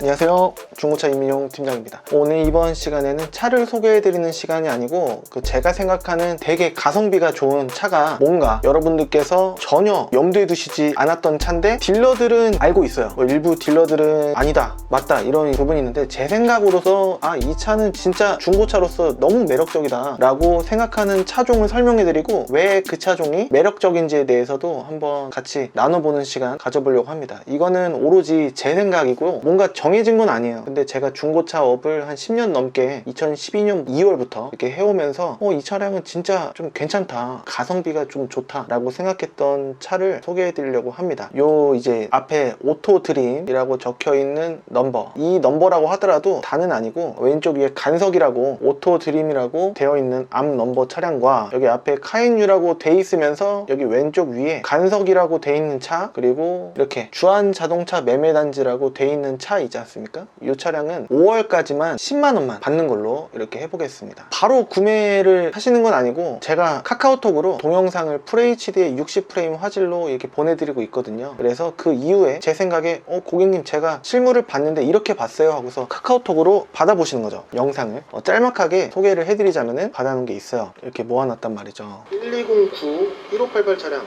안녕하세요. 중고차 이민용 팀장입니다. 오늘 이번 시간에는 차를 소개해드리는 시간이 아니고 그 제가 생각하는 되게 가성비가 좋은 차가 뭔가 여러분들께서 전혀 염두에 두시지 않았던 차인데 딜러들은 알고 있어요. 뭐 일부 딜러들은 아니다, 맞다 이런 부분이 있는데 제 생각으로서 아 이 차는 진짜 중고차로서 너무 매력적이다 라고 생각하는 차종을 설명해드리고 왜 그 차종이 매력적인지에 대해서도 한번 같이 나눠보는 시간 가져보려고 합니다. 이거는 오로지 제 생각이고요. 뭔가 정해진 건 아니에요. 근데 제가 중고차 업을 한 10년 넘게 2012년 2월부터 이렇게 해오면서 어, 이 차량은 진짜 좀 괜찮다. 가성비가 좀 좋다 라고 생각했던 차를 소개해 드리려고 합니다. 요 이제 앞에 오토 드림이라고 적혀 있는 넘버. 이 넘버라고 하더라도 다는 아니고 왼쪽 위에 간석이라고 오토 드림이라고 되어 있는 앞 넘버 차량과 여기 앞에 카인유라고 돼 있으면서 여기 왼쪽 위에 간석이라고 돼 있는 차 그리고 이렇게 주한 자동차 매매단지라고 돼 있는 차 않습니까? 이 차량은 5월까지만 10만 원만 받는 걸로 이렇게 해보겠습니다. 바로 구매를 하시는 건 아니고 제가 카카오톡으로 동영상을 FHD의 60프레임 화질로 이렇게 보내드리고 있거든요. 그래서 그 이후에 제 생각에 어 고객님 제가 실물을 봤는데 이렇게 봤어요 하고서 카카오톡으로 받아보시는 거죠. 영상을 어, 짤막하게 소개를 해드리자면은 받아놓은 게 있어요. 이렇게 모아놨단 말이죠. 1209 1588 차량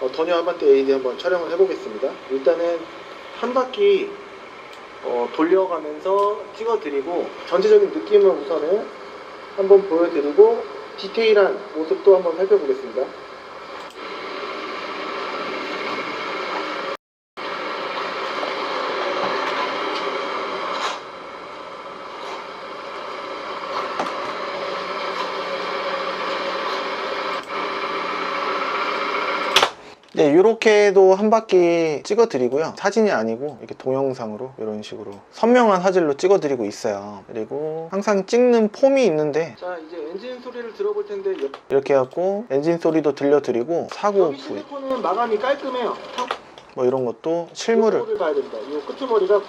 어, 더뉴 아반떼 AD 한번 촬영을 해보겠습니다. 일단은 한 바퀴 어, 돌려가면서 찍어드리고 전체적인 느낌을 우선은 한번 보여드리고 디테일한 모습도 한번 살펴보겠습니다. 네, 이렇게도 한 바퀴 찍어드리고요. 사진이 아니고 이렇게 동영상으로 이런 식으로 선명한 화질로 찍어드리고 있어요. 그리고 항상 찍는 폼이 있는데 자 이제 엔진 소리를 들어볼 텐데 이렇게 해갖고 엔진 소리도 들려드리고 사고 여기 부위 실리콘은 마감이 깔끔해요. 뭐 이런 것도 실물을 을 봐야 됩니다. 이 끄트머리가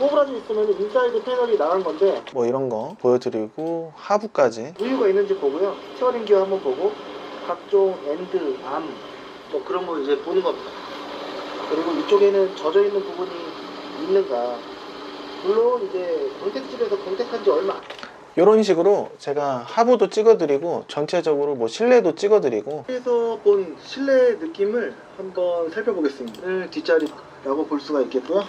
꼬부라져 있으면 인사이드 패널이 나간 건데 뭐 이런 거 보여드리고 하부까지 우유가 있는지 보고요. 스티어링 기어 한번 보고 각종 엔드, 암, 뭐 그런 거 이제 보는 겁니다. 그리고 이쪽에는 젖어 있는 부분이 있는가. 물론 이제 광택집에서 광택한 지 얼마 안 이런 식으로 제가 하부도 찍어드리고 전체적으로 뭐 실내도 찍어드리고 에서 본 실내 느낌을 한번 살펴보겠습니다. 오늘 뒷자리라고 볼 수가 있겠고요.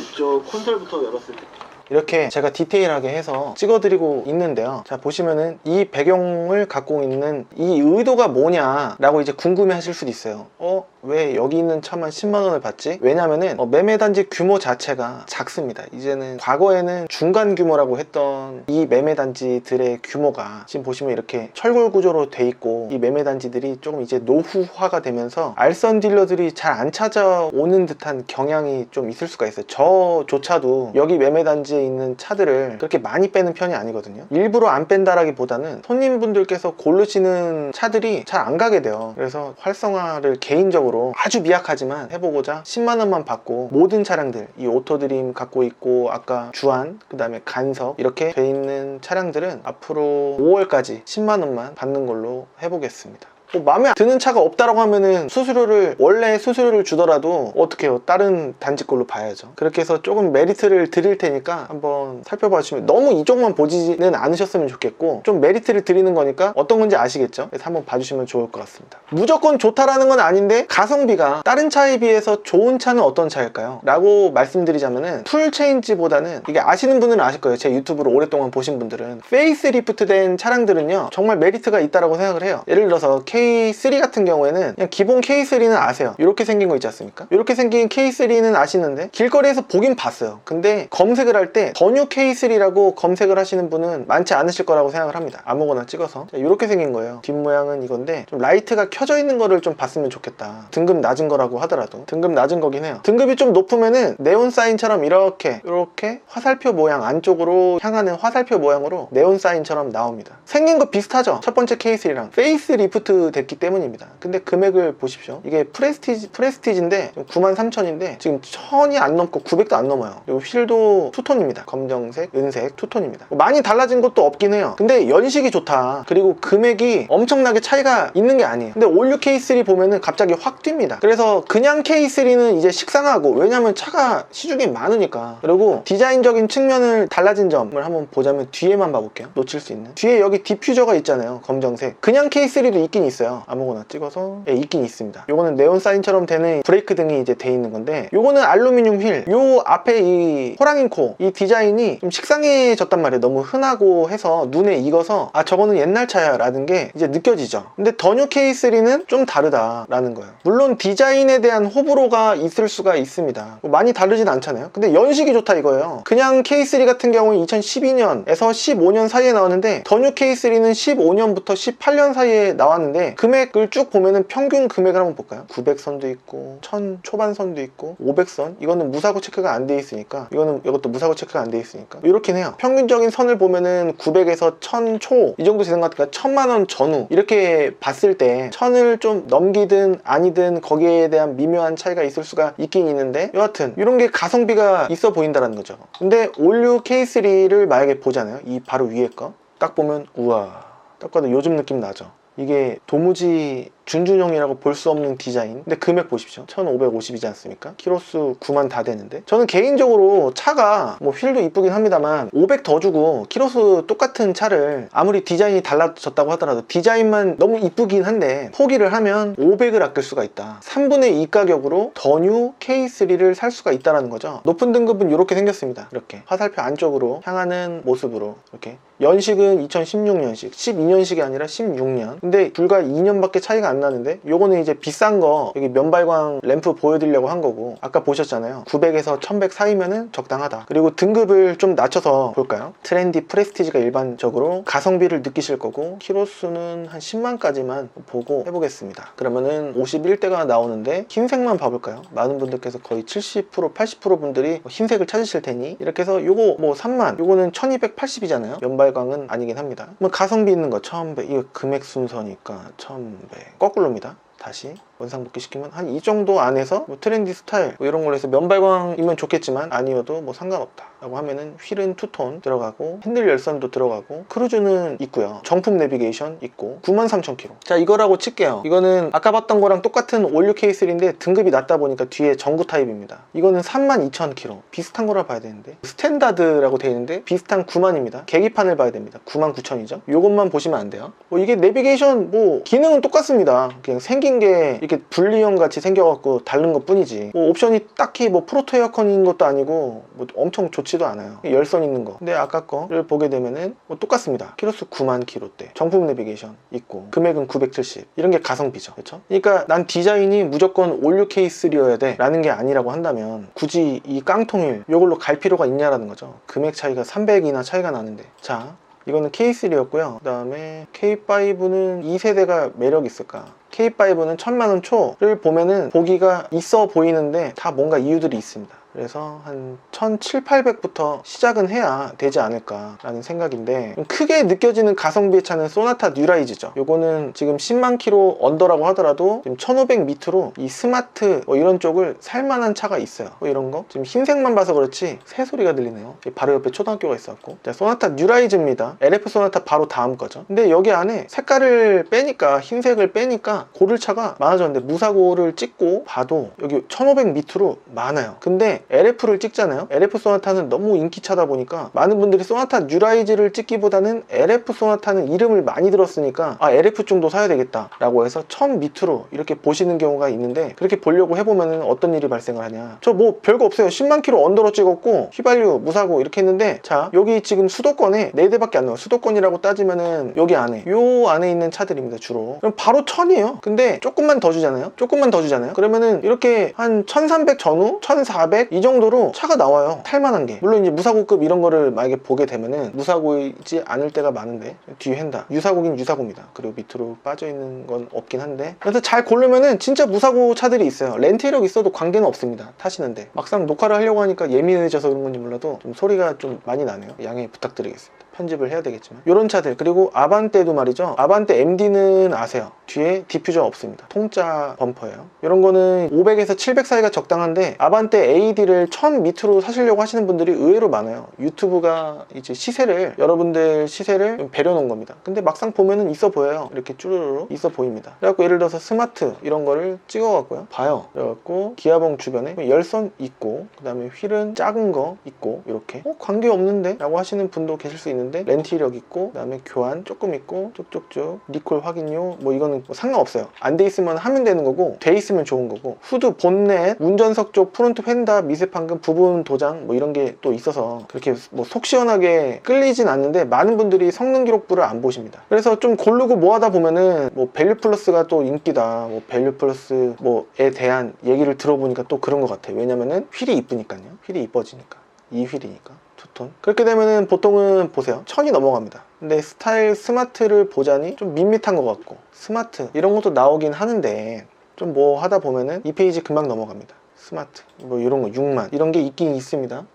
이쪽 콘솔부터 열었을 때 이렇게 제가 디테일하게 해서 찍어드리고 있는데요. 자, 보시면은 이 배경을 갖고 있는 이 의도가 뭐냐라고 이제 궁금해 하실 수도 있어요. 어? 왜 여기 있는 차만 10만원을 받지? 왜냐면은 어, 매매단지 규모 자체가 작습니다. 이제는 과거에는 중간 규모라고 했던 이 매매단지들의 규모가 지금 보시면 이렇게 철골 구조로 돼 있고 이 매매단지들이 조금 이제 노후화가 되면서 알선 딜러들이 잘 안 찾아오는 듯한 경향이 좀 있을 수가 있어요. 저조차도 여기 매매단지에 있는 차들을 그렇게 많이 빼는 편이 아니거든요. 일부러 안 뺀다라기보다는 손님분들께서 고르시는 차들이 잘 안 가게 돼요. 그래서 활성화를 개인적으로 아주 미약하지만 해보고자 10만 원만 받고 모든 차량들 이 오토드림 갖고 있고 아까 주안 그 다음에 간섭 이렇게 돼 있는 차량들은 앞으로 5월까지 10만 원만 받는 걸로 해보겠습니다. 뭐 마음에 드는 차가 없다라고 하면은 수수료를 원래 수수료를 주더라도 어떻게 해요? 다른 단지 걸로 봐야죠. 그렇게 해서 조금 메리트를 드릴 테니까 한번 살펴봐 주시면 너무 이쪽만 보지는 않으셨으면 좋겠고 좀 메리트를 드리는 거니까 어떤 건지 아시겠죠? 그래서 한번 봐주시면 좋을 것 같습니다. 무조건 좋다라는 건 아닌데 가성비가 다른 차에 비해서 좋은 차는 어떤 차일까요? 라고 말씀드리자면은 풀 체인지보다는 이게 아시는 분들은 아실 거예요. 제 유튜브를 오랫동안 보신 분들은 페이스 리프트 된 차량들은요 정말 메리트가 있다라고 생각을 해요. 예를 들어서 K3 같은 경우에는 그냥 기본 K3는 아세요. 이렇게 생긴 거 있지 않습니까? 이렇게 생긴 K3는 아시는데 길거리에서 보긴 봤어요. 근데 검색을 할때 더뉴 K3라고 검색을 하시는 분은 많지 않으실 거라고 생각을 합니다. 아무거나 찍어서 자, 이렇게 생긴 거예요. 뒷모양은 이건데 좀 라이트가 켜져 있는 거를 좀 봤으면 좋겠다. 등급 낮은 거라고 하더라도 등급 낮은 거긴 해요. 등급이 좀 높으면은 네온 사인처럼 이렇게 이렇게 화살표 모양 안쪽으로 향하는 화살표 모양으로 네온 사인처럼 나옵니다. 생긴 거 비슷하죠? 첫 번째 K3랑 페이스 리프트 됐기 때문입니다. 근데 금액을 보십시오. 이게 프레스티지, 프레스티지인데 93,000인데 지금 1000이 안 넘고 900도 안 넘어요. 그리고 휠도 투톤입니다. 검정색, 은색 투톤입니다. 많이 달라진 것도 없긴 해요. 근데 연식이 좋다. 그리고 금액이 엄청나게 차이가 있는 게 아니에요. 근데 올류 K3 보면은 갑자기 확 뜁니다. 그래서 그냥 K3는 이제 식상하고 왜냐면 차가 시중에 많으니까. 그리고 디자인적인 측면을 달라진 점을 한번 보자면 뒤에만 봐볼게요. 놓칠 수 있는. 뒤에 여기 디퓨저가 있잖아요. 검정색. 그냥 K3도 있긴 있어요. 아무거나 찍어서. 예, 있긴 있습니다. 요거는 네온 사인처럼 되는 브레이크 등이 이제 돼 있는 건데 요거는 알루미늄 휠. 요 앞에 이 호랑이 코 이 디자인이 좀 식상해졌단 말이에요. 너무 흔하고 해서 눈에 익어서 아 저거는 옛날 차야 라는 게 이제 느껴지죠. 근데 더뉴 K3는 좀 다르다라는 거예요. 물론 디자인에 대한 호불호가 있을 수가 있습니다. 뭐 많이 다르진 않잖아요. 근데 연식이 좋다 이거예요. 그냥 K3 같은 경우는 2012년에서 15년 사이에 나왔는데 더뉴 K3는 15년부터 18년 사이에 나왔는데 금액을 쭉 보면은 평균 금액을 한번 볼까요? 900선도 있고 1000 초반선도 있고 500선 이거는 무사고 체크가 안 돼 있으니까 이거는 이것도 무사고 체크가 안 돼 있으니까 이렇긴 해요. 평균적인 선을 보면은 900에서 1000 초 이 정도 되는 것 같으니까 1000만 원 전후 이렇게 봤을 때 1000을 좀 넘기든 아니든 거기에 대한 미묘한 차이가 있을 수가 있긴 있는데 여하튼 이런 게 가성비가 있어 보인다는 거죠. 근데 올류 K3를 만약에 보잖아요. 이 바로 위에 거 딱 보면 우와 딱 봐도 요즘 느낌 나죠. 이게 도무지 준준형이라고 볼 수 없는 디자인. 근데 금액 보십시오. 1550이지 않습니까? 키로수 9만 다 되는데. 저는 개인적으로 차가 뭐 휠도 이쁘긴 합니다만 500 더 주고 키로수 똑같은 차를 아무리 디자인이 달라졌다고 하더라도 디자인만 너무 이쁘긴 한데 포기를 하면 500을 아낄 수가 있다. 3분의 2 가격으로 더 뉴 K3를 살 수가 있다는 거죠. 높은 등급은 이렇게 생겼습니다. 이렇게 화살표 안쪽으로 향하는 모습으로 이렇게 연식은 2016년식, 12년식이 아니라 16년. 근데 불과 2년밖에 차이가 안 나는데 요거는 이제 비싼 거 여기 면발광 램프 보여드리려고 한 거고 아까 보셨잖아요. 900에서 1100 사이면은 적당하다. 그리고 등급을 좀 낮춰서 볼까요? 트렌디 프레스티지가 일반적으로 가성비를 느끼실 거고 키로수는 한 10만까지만 보고 해보겠습니다. 그러면은 51대가 나오는데 흰색만 봐볼까요? 많은 분들께서 거의 70% 80% 분들이 흰색을 찾으실 테니 이렇게 해서 요거 뭐 3만 요거는 1280이잖아요. 면발광은 아니긴 합니다. 뭐 가성비 있는 거 1100 이거 금액 순서니까 1100 거꾸로입니다. 다시 원상복귀 시키면 한 이 정도 안에서 뭐 트렌디 스타일 뭐 이런 걸로 해서 면발광이면 좋겠지만 아니어도 뭐 상관없다 라고 하면은 휠은 투톤 들어가고 핸들 열선도 들어가고 크루즈는 있고요. 정품 내비게이션 있고 93,000km 자 이거라고 칠게요. 이거는 아까 봤던 거랑 똑같은 올류 K3인데 등급이 낮다 보니까 뒤에 전구 타입입니다. 이거는 32,000km 비슷한 거라 봐야 되는데 스탠다드라고 되어 있는데 비슷한 9만입니다. 계기판을 봐야 됩니다. 99,000이죠? 요것만 보시면 안 돼요. 뭐 이게 내비게이션 뭐 기능은 똑같습니다. 그냥 생긴 게 이렇게 분리형 같이 생겨갖고 다른 것 뿐이지. 뭐 옵션이 딱히 뭐 프로토 에어컨인 것도 아니고 뭐 엄청 좋지도 않아요. 열선 있는 거. 근데 아까 거를 보게 되면은 뭐 똑같습니다. 키로수 9만 킬로대. 정품 내비게이션 있고 금액은 970 이런 게 가성비죠. 그렇죠 그러니까 난 디자인이 무조건 올류 K3여야 돼. 라는 게 아니라고 한다면 굳이 이 깡통일 이걸로 갈 필요가 있냐라는 거죠. 금액 차이가 300이나 차이가 나는데. 자 이거는 K3였고요. 그 다음에 K5는 2세대가 매력 있을까? K5는 1000만원 초를 보면은 보기가 있어 보이는데 다 뭔가 이유들이 있습니다. 그래서 한 1700부터 시작은 해야 되지 않을까 라는 생각인데 좀 크게 느껴지는 가성비의 차는 소나타 뉴라이즈죠. 요거는 지금 10만 킬로 언더라고 하더라도 지금 1500 밑으로 이 스마트 뭐 이런 쪽을 살만한 차가 있어요. 뭐 이런 거 지금 흰색만 봐서 그렇지 새 소리가 들리네요. 바로 옆에 초등학교가 있었고 자, 소나타 뉴라이즈입니다. LF 소나타 바로 다음 거죠. 근데 여기 안에 색깔을 빼니까 흰색을 빼니까 고를 차가 많아졌는데 무사고를 찍고 봐도 여기 1500 밑으로 많아요. 근데 LF를 찍잖아요. LF 소나타는 너무 인기차다 보니까 많은 분들이 소나타 뉴라이즈를 찍기보다는 LF 소나타는 이름을 많이 들었으니까 아 LF 정도 사야 되겠다 라고 해서 1000 밑으로 이렇게 보시는 경우가 있는데 그렇게 보려고 해보면 어떤 일이 발생을 하냐. 저 뭐 별거 없어요. 10만 킬로 언더로 찍었고 휘발유 무사고 이렇게 했는데 자 여기 지금 수도권에 4대밖에 안 나와요. 수도권이라고 따지면은 여기 안에 요 안에 있는 차들입니다 주로. 그럼 바로 1000이에요. 근데 조금만 더 주잖아요. 조금만 더 주잖아요. 그러면은 이렇게 한 1300 전후 1400이 정도로 차가 나와요. 탈만한 게. 물론 이제 무사고급 이런 거를 만약에 보게 되면은 무사고이지 않을 때가 많은데 뒤에 헨다. 유사고긴 유사고입니다. 그리고 밑으로 빠져 있는 건 없긴 한데. 그래서 잘 고르면은 진짜 무사고 차들이 있어요. 렌트 이력 있어도 관계는 없습니다. 타시는데. 막상 녹화를 하려고 하니까 예민해져서 그런 건지 몰라도 좀 소리가 좀 많이 나네요. 양해 부탁드리겠습니다. 편집을 해야 되겠지만. 이런 차들. 그리고 아반떼도 말이죠. 아반떼 MD는 아세요 뒤에 디퓨저 없습니다. 통짜 범퍼예요. 이런 거는 500에서 700 사이가 적당한데 아반떼 AD를 1000 밑으로 사시려고 하시는 분들이 의외로 많아요. 유튜브가 이제 시세를 여러분들 시세를 좀 배려 놓은 겁니다. 근데 막상 보면은 있어 보여요. 이렇게 쭈루루루 있어 보입니다. 그래갖고 예를 들어서 스마트 이런 거를 찍어갖고요. 봐요. 그래갖고 기아봉 주변에 열선 있고 그 다음에 휠은 작은 거 있고 이렇게. 어 관계 없는데? 라고 하시는 분도 계실 수 있는데 렌트 이력 있고 그 다음에 교환 조금 있고 쭉쭉쭉 리콜 확인료 뭐 이거는 뭐 상관없어요. 안 돼 있으면 하면 되는 거고 돼 있으면 좋은 거고. 후드 본넷 운전석 쪽 프론트 휀다 미세 판금 부분 도장 뭐 이런 게 또 있어서 그렇게 뭐 속 시원하게 끌리진 않는데 많은 분들이 성능 기록부를 안 보십니다. 그래서 좀 고르고 뭐 하다 보면은 뭐 밸류 플러스가 또 인기다. 뭐 밸류 플러스 뭐에 대한 얘기를 들어보니까 또 그런 것 같아요. 왜냐면은 휠이 이쁘니까요. 휠이 이뻐지니까. 이 휠이니까 투톤 그렇게 되면은 보통은 보세요. 천이 넘어갑니다. 근데 스타일 스마트를 보자니 좀 밋밋한 것 같고 스마트 이런 것도 나오긴 하는데 좀 뭐 하다 보면은 이 페이지 금방 넘어갑니다. 스마트 뭐 이런 거 6만 이런 게 있긴 있습니다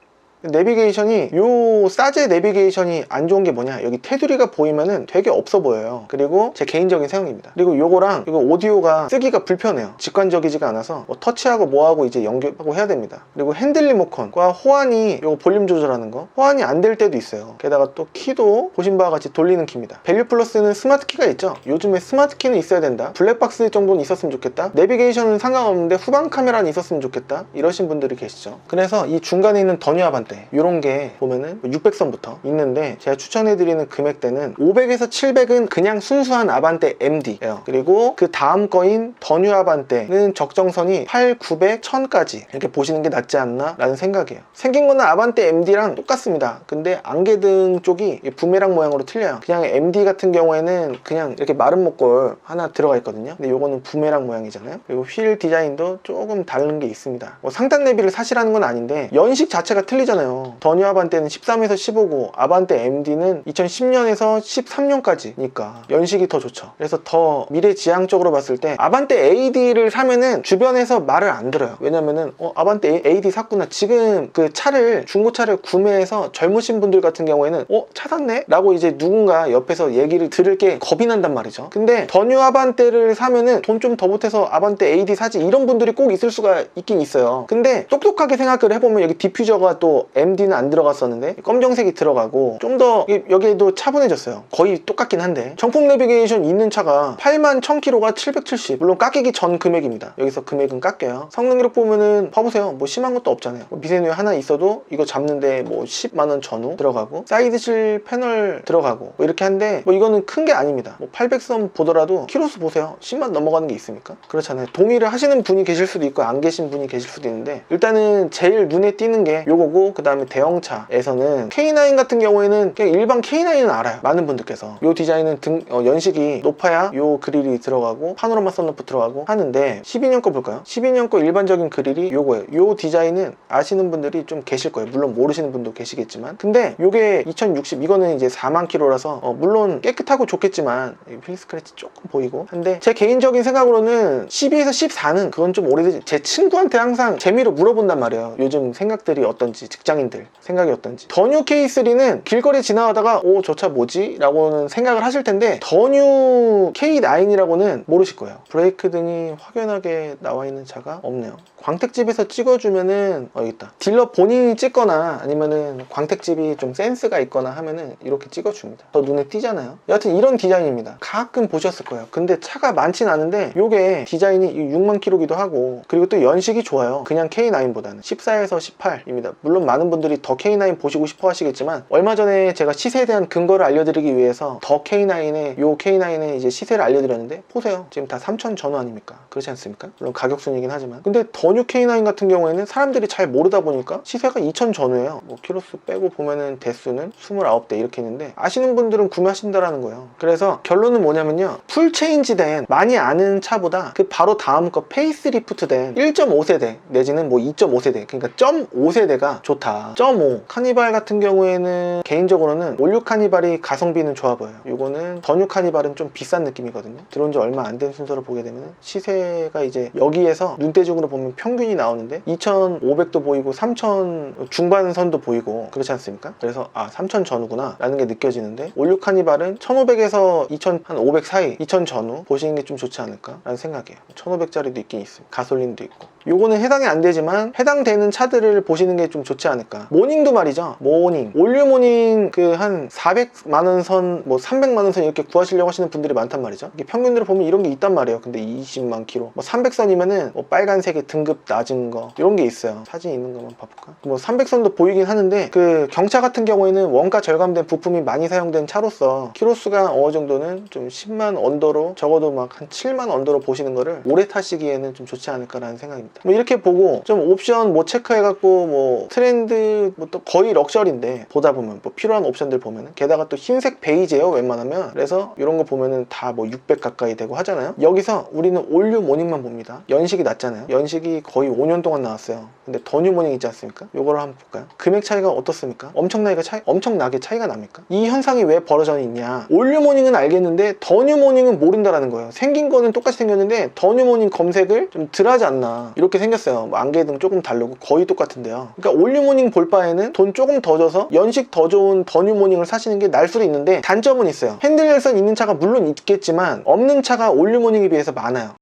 내비게이션이 요 사제 내비게이션이 안 좋은 게 뭐냐? 여기 테두리가 보이면은 되게 없어 보여요. 그리고 제 개인적인 생각입니다. 그리고 요거랑 이거 오디오가 쓰기가 불편해요. 직관적이지가 않아서 뭐 터치하고 뭐하고 이제 연결하고 해야 됩니다. 그리고 핸들 리모컨과 호환이 요거 볼륨 조절하는 거 호환이 안 될 때도 있어요. 게다가 또 키도 보신 바와 같이 돌리는 키입니다. 밸류 플러스는 스마트 키가 있죠? 요즘에 스마트 키는 있어야 된다. 블랙박스 정도는 있었으면 좋겠다. 내비게이션은 상관없는데 후방 카메라는 있었으면 좋겠다. 이러신 분들이 계시죠. 그래서 이 중간에 있는 더뉴아반 떼 이런 게 보면은 600선부터 있는데 제가 추천해드리는 금액대는 500에서 700은 그냥 순수한 아반떼 MD예요. 그리고 그 다음 거인 더뉴 아반떼는 적정선이 8, 900, 1000까지 이렇게 보시는 게 낫지 않나 라는 생각이에요. 생긴 거는 아반떼 MD랑 똑같습니다. 근데 안개등 쪽이 부메랑 모양으로 틀려요. 그냥 MD 같은 경우에는 그냥 이렇게 마른 목골 하나 들어가 있거든요. 근데 요거는 부메랑 모양이잖아요. 그리고 휠 디자인도 조금 다른 게 있습니다. 뭐 상단 내비를 사시라는 건 아닌데 연식 자체가 틀리잖아요 더뉴 아반떼는 13에서 15고 아반떼 MD는 2010년에서 13년까지니까 연식이 더 좋죠. 그래서 더 미래지향적으로 봤을 때 아반떼 AD를 사면은 주변에서 말을 안 들어요. 왜냐면은 어 아반떼 AD 샀구나. 지금 그 차를 중고차를 구매해서 젊으신 분들 같은 경우에는 어 차 샀네? 라고 이제 누군가 옆에서 얘기를 들을 게 겁이 난단 말이죠. 근데 더뉴 아반떼를 사면은 돈 좀 더 보태서 아반떼 AD 사지 이런 분들이 꼭 있을 수가 있긴 있어요. 근데 똑똑하게 생각을 해보면 여기 디퓨저가 또 MD는 안 들어갔었는데 검정색이 들어가고 좀 더 여기에도 차분해졌어요. 거의 똑같긴 한데. 정품 내비게이션 있는 차가 8만 1000km가 770 물론 깎이기 전 금액입니다. 여기서 금액은 깎여요. 성능 기록 보면은 봐보세요. 뭐 심한 것도 없잖아요. 뭐 미세누이 하나 있어도 이거 잡는데 뭐 10만원 전후 들어가고 사이드실 패널 들어가고 뭐 이렇게 한데 뭐 이거는 큰 게 아닙니다. 뭐 800선 보더라도 키로수 보세요. 10만 넘어가는 게 있습니까? 그렇잖아요. 동의를 하시는 분이 계실 수도 있고 안 계신 분이 계실 수도 있는데 일단은 제일 눈에 띄는 게 요거고 그 다음에 대형차에서는 K9 같은 경우에는 그냥 일반 K9은 알아요 많은 분들께서. 요 디자인은 등 어, 연식이 높아야 요 그릴이 들어가고 파노라마 썬루프 들어가고 하는데 12년 거 볼까요? 12년 거 일반적인 그릴이 요거예요. 요 디자인은 아시는 분들이 좀 계실 거예요. 물론 모르시는 분도 계시겠지만. 근데 요게 2060 이거는 이제 4만 킬로라서 어, 물론 깨끗하고 좋겠지만 휠 스크래치 조금 보이고 한데 제 개인적인 생각으로는 12에서 14는 그건 좀 오래되지 제 친구한테 항상 재미로 물어본단 말이에요. 요즘 생각들이 어떤지 직 장인들 생각이 어떤지. 더뉴 K3는 길거리 지나가다가 오 저 차 뭐지? 라고는 생각을 하실 텐데 더뉴 K9이라고는 모르실 거예요. 브레이크 등이 확연하게 나와 있는 차가 없네요. 광택집에서 찍어주면은 어 여기 있다. 딜러 본인이 찍거나 아니면은 광택집이 좀 센스가 있거나 하면은 이렇게 찍어줍니다. 더 눈에 띄잖아요. 여하튼 이런 디자인입니다. 가끔 보셨을 거예요. 근데 차가 많진 않은데 요게 디자인이 6만 킬로기도 하고 그리고 또 연식이 좋아요. 그냥 K9보다는. 14에서 18입니다. 물론 많은 분들이 더 K9 보시고 싶어 하시겠지만 얼마 전에 제가 시세에 대한 근거를 알려드리기 위해서 더 K9의 요 K9의 이제 시세를 알려드렸는데 보세요. 지금 다 3천 전후 아닙니까? 그렇지 않습니까? 물론 가격 순이긴 하지만. 근데 더 뉴 K9 같은 경우에는 사람들이 잘 모르다 보니까 시세가 2천 전후예요. 뭐 키로수 빼고 보면은 대수는 29대 이렇게 있는데 아시는 분들은 구매하신다라는 거예요. 그래서 결론은 뭐냐면요. 풀 체인지 된 많이 아는 차보다 그 바로 다음 거 페이스리프트 된 1.5세대 내지는 뭐 2.5세대 그러니까 0.5세대가 좋다 차1.5 카니발 같은 경우에는 개인적으로는 올류 카니발이 가성비는 좋아 보여요 이거는 더뉴 카니발은 좀 비싼 느낌이거든요. 들어온 지 얼마 안 된 순서를 보게 되면 시세가 이제 여기에서 눈대중으로 보면 평균이 나오는데 2,500도 보이고 3,000 중반선도 보이고 그렇지 않습니까? 그래서 아 3,000 전후구나 라는 게 느껴지는데 올류 카니발은 1,500에서 2,500 사이 2,000 전후 보시는 게 좀 좋지 않을까? 라는 생각이에요. 1,500짜리도 있긴 있습니다. 가솔린도 있고. 요거는 해당이 안 되지만 해당되는 차들을 보시는 게 좀 좋지 않을까. 모닝도 말이죠. 모닝. 올류 모닝 그 한 400만 원 선 뭐 300만 원 선 이렇게 구하시려고 하시는 분들이 많단 말이죠. 평균으로 보면 이런 게 있단 말이에요. 근데 20만 킬로. 뭐 300선이면은 뭐 빨간색의 등급 낮은 거 이런 게 있어요. 사진 있는 거만 봐볼까? 뭐 300선도 보이긴 하는데 그 경차 같은 경우에는 원가 절감된 부품이 많이 사용된 차로서 키로수가 어느 정도는 좀 10만 언더로 적어도 막 한 7만 언더로 보시는 거를 오래 타시기에는 좀 좋지 않을까라는 생각입니다. 뭐 이렇게 보고 좀 옵션 뭐 체크해갖고 뭐 트렌드 뭐 또 거의 럭셔리인데 보다 보면 뭐 필요한 옵션들 보면은 게다가 또 흰색 베이지예요 웬만하면. 그래서 이런 거 보면은 다 뭐 600 가까이 되고 하잖아요. 여기서 우리는 올류 모닝만 봅니다. 연식이 낮잖아요. 연식이 거의 5년 동안 나왔어요. 근데 더 뉴 모닝 있지 않습니까? 요거를 한번 볼까요? 금액 차이가 어떻습니까? 엄청나게 차이 엄청나게 차이가 납니까? 이 현상이 왜 벌어져 있냐? 올류 모닝은 알겠는데 더 뉴 모닝은 모른다라는 거예요. 생긴 거는 똑같이 생겼는데 더 뉴 모닝 검색을 좀 덜하지 않나 이렇게 생겼어요. 뭐 안개 등 조금 다르고 거의 똑같은데요. 그러니까 올류 모닝 볼 바에는 돈 조금 더 줘서 연식 더 좋은 더뉴 모닝을 사시는 게 날 수도 있는데 단점은 있어요. 핸들 열선 있는 차가 물론 있겠지만 없는 차가 올류 모닝에 비해서 많아요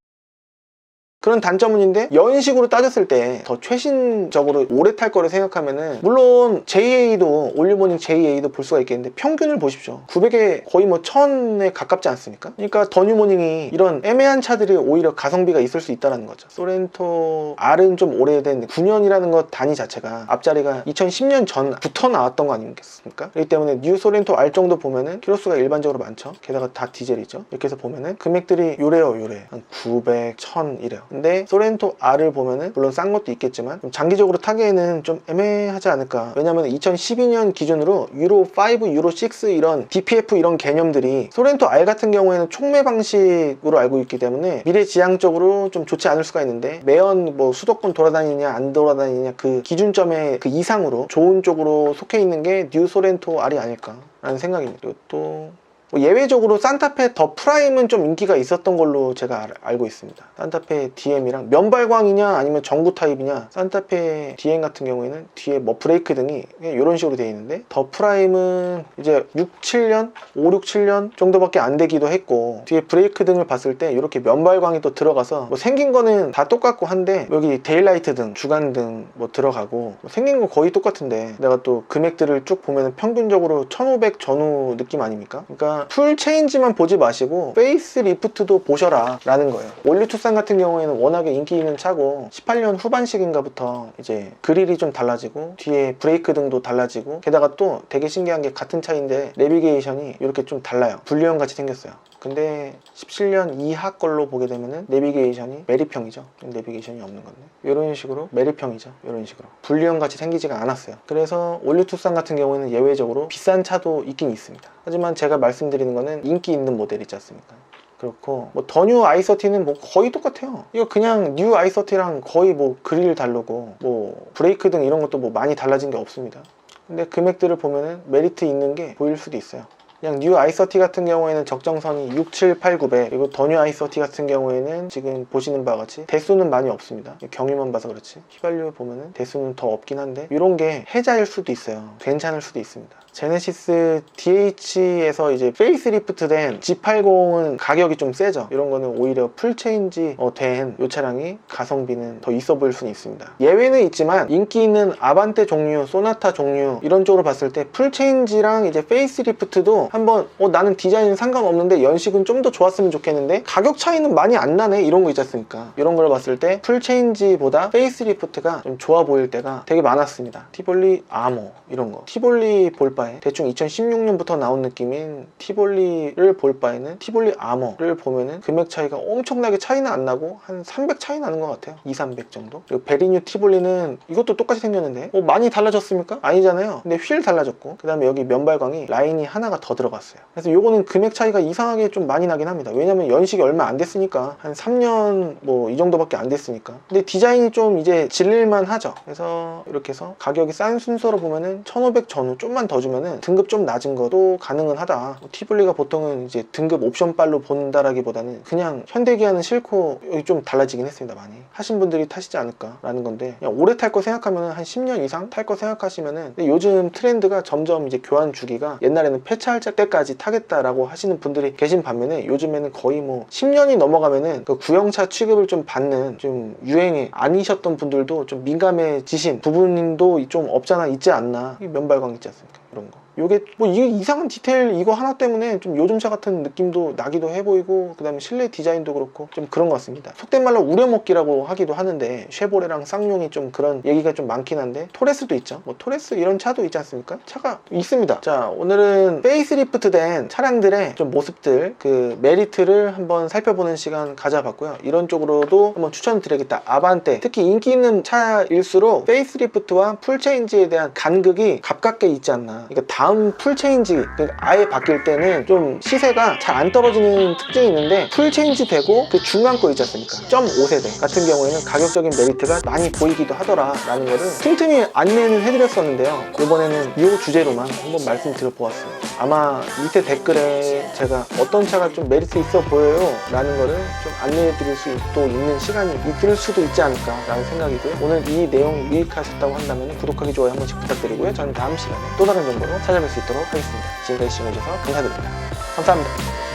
그런 단점은 있는데 연식으로 따졌을 때 더 최신적으로 오래 탈 거를 생각하면은 물론 JA도 올리모닝 JA도 볼 수가 있겠는데 평균을 보십시오. 900에 거의 뭐 1000에 가깝지 않습니까? 그러니까 더뉴모닝이 이런 애매한 차들이 오히려 가성비가 있을 수 있다는 거죠. 소렌토 R은 좀 오래된 9년이라는 것 단위 자체가 앞자리가 2010년 전부터 나왔던 거 아니겠습니까? 그렇기 때문에 뉴 소렌토 R 정도 보면은 키로수가 일반적으로 많죠. 게다가 다 디젤이죠. 이렇게 해서 보면은 금액들이 요래요 요래. 한 900, 1000 이래요 근데 소렌토 R을 보면은 물론 싼 것도 있겠지만 좀 장기적으로 타기에는 좀 애매하지 않을까. 왜냐면 2012년 기준으로 유로 5, 유로 6 이런 DPF 이런 개념들이 소렌토 R 같은 경우에는 촉매 방식으로 알고 있기 때문에 미래지향적으로 좀 좋지 않을 수가 있는데 매연 뭐 수도권 돌아다니냐 안 돌아다니냐 그 기준점의 그 이상으로 좋은 쪽으로 속해 있는 게 뉴 소렌토 R이 아닐까라는 생각입니다. 또뭐 예외적으로 산타페 더 프라임은 좀 인기가 있었던 걸로 제가 알, 알고 있습니다. 산타페 DM이랑 면발광이냐 아니면 전구 타입이냐 산타페 DM 같은 경우에는 뒤에 뭐 브레이크 등이 이런 식으로 되어 있는데 더 프라임은 이제 6, 7년, 5, 6, 7년 정도밖에 안 되기도 했고 뒤에 브레이크 등을 봤을 때 이렇게 면발광이 또 들어가서 뭐 생긴 거는 다 똑같고 한데 여기 데일라이트 등, 주간 등 뭐 들어가고 뭐 생긴 거 거의 똑같은데 내가 또 금액들을 쭉 보면 평균적으로 1500 전후 느낌 아닙니까? 그러니까 풀 체인지만 보지 마시고 페이스 리프트도 보셔라 라는 거예요. 올류 투싼 같은 경우에는 워낙에 인기 있는 차고 18년 후반식인가부터 이제 그릴이 좀 달라지고 뒤에 브레이크 등도 달라지고 게다가 또 되게 신기한 게 같은 차인데 내비게이션이 이렇게 좀 달라요. 분리형 같이 생겼어요 근데 17년 이하 걸로 보게 되면은 내비게이션이 메리평이죠. 내비게이션이 없는 건데. 이런 식으로 메리평이죠. 이런 식으로. 분리형 같이 생기지가 않았어요. 그래서 올류 투싼 같은 경우에는 예외적으로 비싼 차도 있긴 있습니다. 하지만 제가 말씀드리는 거는 인기 있는 모델 있지 않습니까? 그렇고 뭐 더뉴 i30는 뭐 거의 똑같아요. 이거 그냥 뉴 i30랑 거의 뭐 그릴 다르고 뭐 브레이크 등 이런 것도 뭐 많이 달라진 게 없습니다. 근데 금액들을 보면은 메리트 있는 게 보일 수도 있어요 그냥 뉴 i30 같은 경우에는 적정선이 6, 7, 8, 900 그리고 더뉴 i30 같은 경우에는 지금 보시는 바와 같이 대수는 많이 없습니다. 경유만 봐서 그렇지. 휘발유 보면은 대수는 더 없긴 한데 이런 게 해자일 수도 있어요. 괜찮을 수도 있습니다. 제네시스 DH에서 이제 페이스리프트 된 G80은 가격이 좀 세죠. 이런 거는 오히려 풀체인지 어, 된이 차량이 가성비는 더 있어 보일 수는 있습니다. 예외는 있지만 인기 있는 아반떼 종류, 소나타 종류 이런 쪽으로 봤을 때 풀체인지랑 이제 페이스리프트도 한번 어, 나는 디자인은 상관없는데 연식은 좀 더 좋았으면 좋겠는데 가격 차이는 많이 안 나네 이런 거 있지 않습니까? 이런 걸 봤을 때 풀체인지보다 페이스리프트가 좀 좋아 보일 때가 되게 많았습니다. 티볼리 아모 이런 거. 티볼리 볼 바에 대충 2016년부터 나온 느낌인 티볼리를 볼 바에는 티볼리 아머를 보면은 금액 차이가 엄청나게 차이는 안 나고 한 300 차이 나는 것 같아요. 2, 300 정도. 그리고 베리뉴 티볼리는 이것도 똑같이 생겼는데 뭐 많이 달라졌습니까? 아니잖아요. 근데 휠 달라졌고 그 다음에 여기 면발광이 라인이 하나가 더 들어갔어요. 그래서 요거는 금액 차이가 이상하게 좀 많이 나긴 합니다. 왜냐면 연식이 얼마 안 됐으니까 한 3년 뭐 이 정도밖에 안 됐으니까. 근데 디자인이 좀 이제 질릴만 하죠. 그래서 이렇게 해서 가격이 싼 순서로 보면은 1500 전후 좀만 더 주면은 등급 좀 낮은 것도 가능은 하다. 뭐 티블리가 보통은 이제 등급 옵션 빨로 본다라기보다는 그냥 현대기아는 싫고 여기 좀 달라지긴 했습니다 많이. 하신 분들이 타시지 않을까라는 건데 그냥 오래 탈 거 생각하면은 한 10년 이상 탈 거 생각하시면은 요즘 트렌드가 점점 이제 교환 주기가 옛날에는 폐차할 때까지 타겠다라고 하시는 분들이 계신 반면에 요즘에는 거의 뭐 10년이 넘어가면은 그 구형차 취급을 좀 받는 좀 유행이 아니셨던 분들도 좀 민감해지신 부분도 좀 없잖아 있지 않나? 이 면발광 있지 않습니까? 이런 거 요게 뭐 이게 이상한 디테일 이거 하나 때문에 좀 요즘차 같은 느낌도 나기도 해 보이고 그 다음에 실내 디자인도 그렇고 좀 그런 것 같습니다. 속된 말로 우려먹기라고 하기도 하는데 쉐보레랑 쌍용이 좀 그런 얘기가 좀 많긴 한데 토레스도 있죠. 뭐 토레스 이런 차도 있지 않습니까? 차가 있습니다. 자 오늘은 페이스리프트 된 차량들의 좀 모습들 그 메리트를 한번 살펴보는 시간 가져봤고요. 이런 쪽으로도 한번 추천드리겠다. 아반떼. 특히 인기 있는 차일수록 페이스리프트와 풀체인지에 대한 간극이 가깝게 있지 않나. 그러니까 다음 풀체인지 그러니까 아예 바뀔 때는 좀 시세가 잘 안 떨어지는 특징이 있는데 풀체인지 되고 그 중간 거 있지 않습니까? 0.5세대 같은 경우에는 가격적인 메리트가 많이 보이기도 하더라 라는 거를 틈틈이 안내는 해드렸었는데요. 이번에는 이 주제로만 한번 말씀드려 보았어요 아마 밑에 댓글에 제가 어떤 차가 좀 메리트 있어 보여요 라는 거를 좀 안내해 드릴 수도 있는 시간이 있을 수도 있지 않을까 라는 생각이고요. 오늘 이 내용이 유익하셨다고 한다면 구독하기 좋아요 한 번씩 부탁드리고요. 저는 다음 시간에 또 다른 정보로 찾아뵐 수 있도록 하겠습니다. 지금까지 시청해주셔서 감사드립니다. 감사합니다